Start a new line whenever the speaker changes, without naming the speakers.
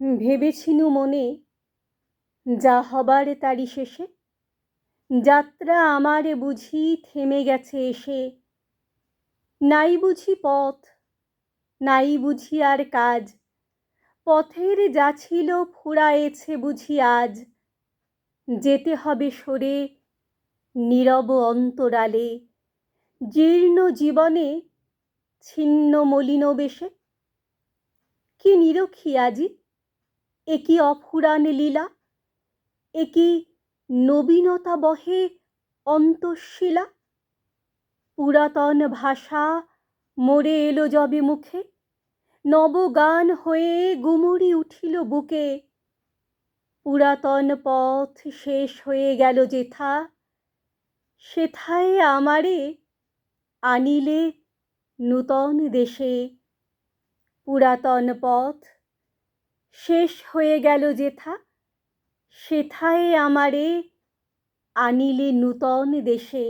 ভেবেছিনু মনে, যা হবার তারি শেষে। যাত্রা আমার বুঝি থেমে গেছে এসে। নাই বুঝি পথ, নাই বুঝি আর কাজ। পথের যা ছিল ফুরায়েছে বুঝি আজ। যেতে হবে সরে, নীরব অন্তরালে। জীর্ণ জীবনে ছিন্ন মলিন বেশে। কি নিরক্ষী আজি? এ কি অফুরান লীলা এ কি নবীনতা বহে অন্তঃশিলা। পুরাতন ভাষা মরে এলো যবে মুখে নব গান হয়ে গুমরি উঠিল বুকে। পুরাতন পথ শেষ হয়ে গেল যেথা, সেথায় আমারে আনিলে নূতন দেশে। পুরাতন পথ শেষ হয়ে গেল যেথা সেথায় আমারে আনিলে নূতন দেশে